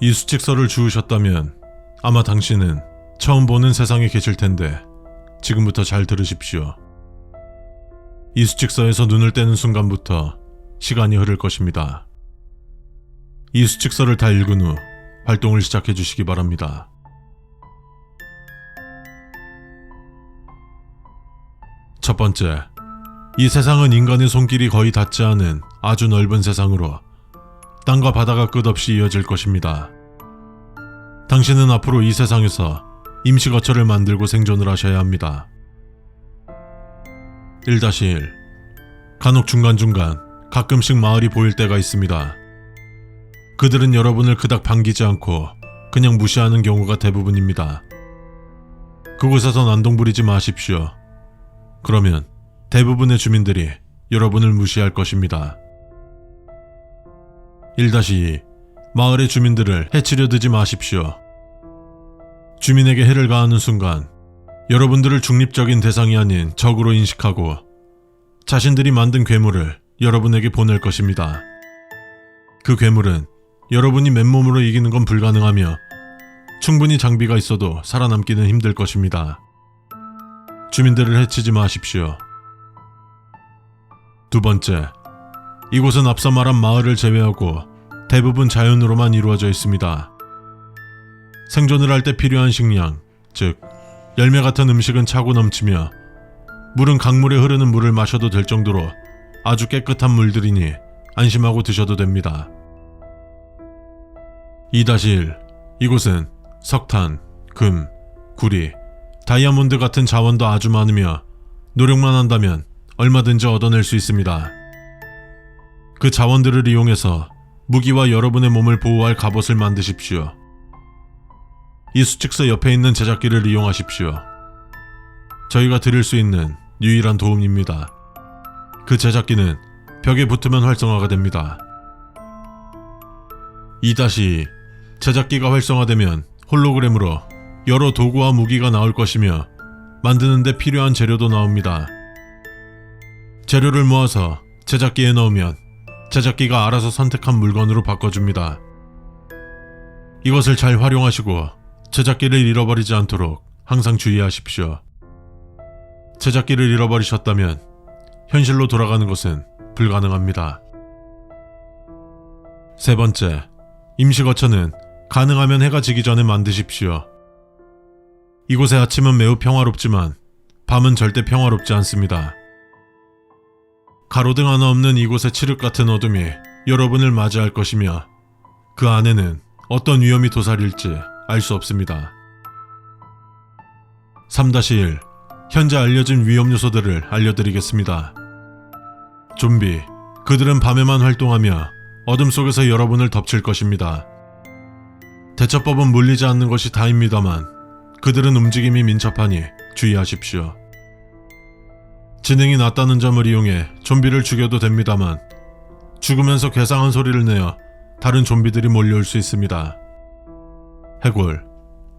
이 수칙서를 주우셨다면 아마 당신은 처음 보는 세상에 계실 텐데 지금부터 잘 들으십시오. 이 수칙서에서 눈을 떼는 순간부터 시간이 흐를 것입니다. 이 수칙서를 다 읽은 후 활동을 시작해 주시기 바랍니다. 첫 번째, 이 세상은 인간의 손길이 거의 닿지 않은 아주 넓은 세상으로 땅과 바다가 끝없이 이어질 것입니다. 당신은 앞으로 이 세상에서 임시거처를 만들고 생존을 하셔야 합니다. 1-1 간혹 중간중간 가끔씩 마을이 보일 때가 있습니다. 그들은 여러분을 그닥 반기지 않고 그냥 무시하는 경우가 대부분입니다. 그곳에서 난동 부리지 마십시오. 그러면 대부분의 주민들이 여러분을 무시할 것입니다. 1-2 마을의 주민들을 해치려 드지 마십시오. 주민에게 해를 가하는 순간 여러분들을 중립적인 대상이 아닌 적으로 인식하고 자신들이 만든 괴물을 여러분에게 보낼 것입니다. 그 괴물은 여러분이 맨몸으로 이기는 건 불가능하며 충분히 장비가 있어도 살아남기는 힘들 것입니다. 주민들을 해치지 마십시오. 두 번째, 이곳은 앞서 말한 마을을 제외하고 대부분 자연으로만 이루어져 있습니다. 생존을 할 때 필요한 식량, 즉 열매 같은 음식은 차고 넘치며 물은 강물에 흐르는 물을 마셔도 될 정도로 아주 깨끗한 물들이니 안심하고 드셔도 됩니다. 2-1 이곳은 석탄, 금, 구리, 다이아몬드 같은 자원도 아주 많으며 노력만 한다면 얼마든지 얻어낼 수 있습니다. 그 자원들을 이용해서 무기와 여러분의 몸을 보호할 갑옷을 만드십시오. 이 수칙서 옆에 있는 제작기를 이용하십시오. 저희가 드릴 수 있는 유일한 도움입니다. 그 제작기는 벽에 붙으면 활성화가 됩니다. 2-2 제작기가 활성화되면 홀로그램으로 여러 도구와 무기가 나올 것이며 만드는데 필요한 재료도 나옵니다. 재료를 모아서 제작기에 넣으면 제작기가 알아서 선택한 물건으로 바꿔줍니다. 이것을 잘 활용하시고 제작기를 잃어버리지 않도록 항상 주의하십시오. 제작기를 잃어버리셨다면 현실로 돌아가는 것은 불가능합니다. 세 번째, 임시거처는 가능하면 해가 지기 전에 만드십시오. 이곳의 아침은 매우 평화롭지만 밤은 절대 평화롭지 않습니다. 가로등 하나 없는 이곳의 칠흑 같은 어둠이 여러분을 맞이할 것이며 그 안에는 어떤 위험이 도사릴지 알 수 없습니다. 3-1 현재 알려진 위험 요소들을 알려드리겠습니다. 좀비, 그들은 밤에만 활동하며 어둠 속에서 여러분을 덮칠 것입니다. 대처법은 물리지 않는 것이 다입니다만 그들은 움직임이 민첩하니 주의하십시오. 진행이 낮다는 점을 이용해 좀비를 죽여도 됩니다만 죽으면서 괴상한 소리를 내어 다른 좀비들이 몰려올 수 있습니다. 해골.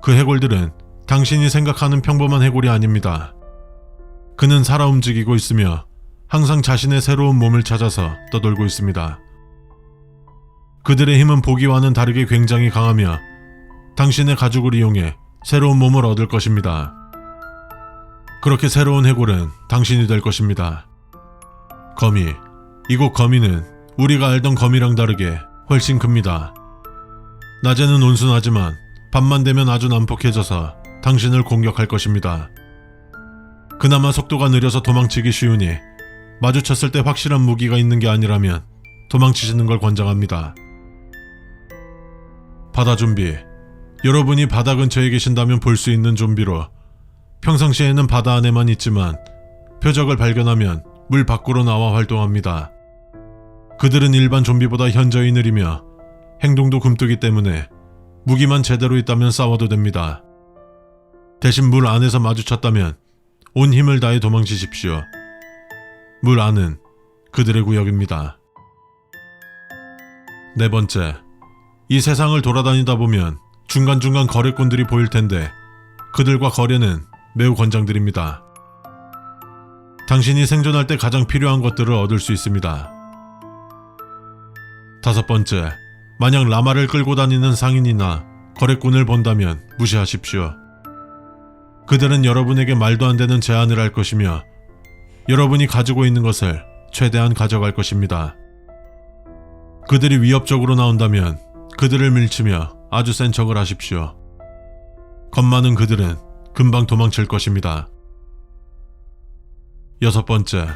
그 해골들은 당신이 생각하는 평범한 해골이 아닙니다. 그는 살아 움직이고 있으며 항상 자신의 새로운 몸을 찾아서 떠돌고 있습니다. 그들의 힘은 보기와는 다르게 굉장히 강하며 당신의 가죽을 이용해 새로운 몸을 얻을 것입니다. 그렇게 새로운 해골은 당신이 될 것입니다. 거미. 이곳 거미는 우리가 알던 거미랑 다르게 훨씬 큽니다. 낮에는 온순하지만 밤만 되면 아주 난폭해져서 당신을 공격할 것입니다. 그나마 속도가 느려서 도망치기 쉬우니 마주쳤을 때 확실한 무기가 있는 게 아니라면 도망치시는 걸 권장합니다. 바다 좀비. 여러분이 바다 근처에 계신다면 볼 수 있는 좀비로 평상시에는 바다 안에만 있지만 표적을 발견하면 물 밖으로 나와 활동합니다. 그들은 일반 좀비보다 현저히 느리며 행동도 굼뜨기 때문에 무기만 제대로 있다면 싸워도 됩니다. 대신 물 안에서 마주쳤다면 온 힘을 다해 도망치십시오. 물 안은 그들의 구역입니다. 네 번째, 이 세상을 돌아다니다 보면 중간중간 거래꾼들이 보일 텐데 그들과 거래는 매우 권장드립니다. 당신이 생존할 때 가장 필요한 것들을 얻을 수 있습니다. 다섯 번째, 만약 라마를 끌고 다니는 상인이나 거래꾼을 본다면 무시하십시오. 그들은 여러분에게 말도 안 되는 제안을 할 것이며 여러분이 가지고 있는 것을 최대한 가져갈 것입니다. 그들이 위협적으로 나온다면 그들을 밀치며 아주 센 척을 하십시오. 겁 많은 그들은 금방 도망칠 것입니다. 여섯 번째,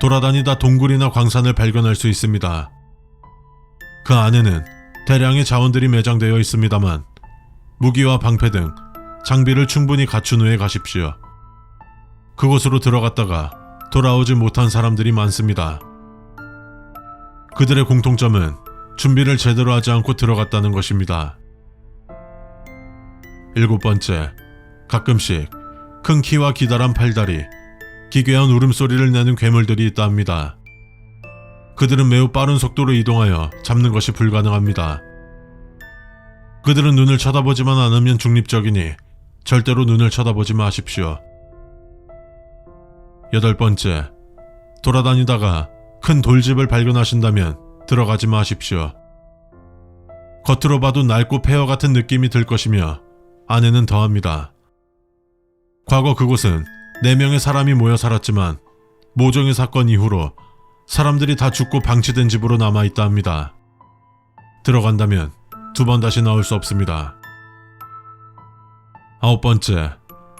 돌아다니다 동굴이나 광산을 발견할 수 있습니다. 그 안에는 대량의 자원들이 매장되어 있습니다만 무기와 방패 등 장비를 충분히 갖춘 후에 가십시오. 그곳으로 들어갔다가 돌아오지 못한 사람들이 많습니다. 그들의 공통점은 준비를 제대로 하지 않고 들어갔다는 것입니다. 일곱 번째, 가끔씩 큰 키와 기다란 팔다리, 기괴한 울음소리를 내는 괴물들이 있다 합니다. 그들은 매우 빠른 속도로 이동하여 잡는 것이 불가능합니다. 그들은 눈을 쳐다보지만 않으면 중립적이니 절대로 눈을 쳐다보지 마십시오. 여덟 번째, 돌아다니다가 큰 돌집을 발견하신다면 들어가지 마십시오. 겉으로 봐도 낡고 폐허 같은 느낌이 들 것이며 안에는 더합니다. 과거 그곳은 4명의 사람이 모여 살았지만 모종의 사건 이후로 사람들이 다 죽고 방치된 집으로 남아있다 합니다. 들어간다면 두 번 다시 나올 수 없습니다. 아홉 번째,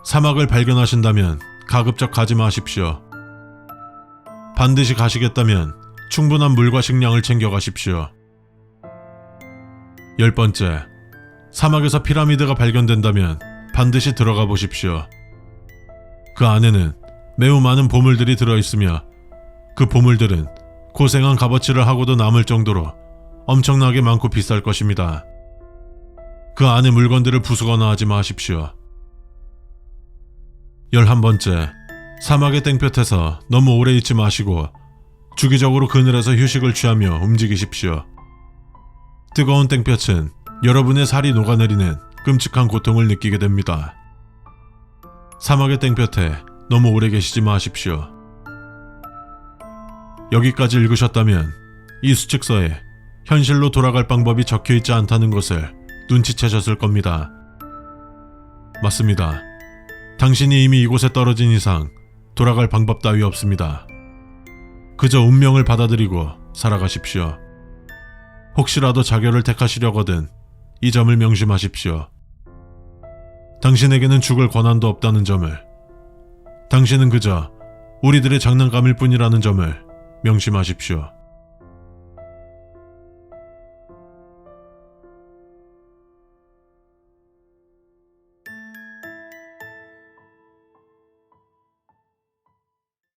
사막을 발견하신다면 가급적 가지 마십시오. 반드시 가시겠다면 충분한 물과 식량을 챙겨 가십시오. 열 번째, 사막에서 피라미드가 발견된다면 반드시 들어가 보십시오. 그 안에는 매우 많은 보물들이 들어있으며 그 보물들은 고생한 값어치를 하고도 남을 정도로 엄청나게 많고 비쌀 것입니다. 그 안에 물건들을 부수거나 하지 마십시오. 열한 번째, 사막의 땡볕에서 너무 오래 있지 마시고 주기적으로 그늘에서 휴식을 취하며 움직이십시오. 뜨거운 땡볕은 여러분의 살이 녹아내리는 끔찍한 고통을 느끼게 됩니다. 사막의 땡볕에 너무 오래 계시지 마십시오. 여기까지 읽으셨다면 이 수칙서에 현실로 돌아갈 방법이 적혀 있지 않다는 것을 눈치채셨을 겁니다. 맞습니다. 당신이 이미 이곳에 떨어진 이상 돌아갈 방법 따위 없습니다. 그저 운명을 받아들이고 살아가십시오. 혹시라도 자결을 택하시려거든 이 점을 명심하십시오. 당신에게는 죽을 권한도 없다는 점을, 당신은 그저 우리들의 장난감일 뿐이라는 점을 명심하십시오.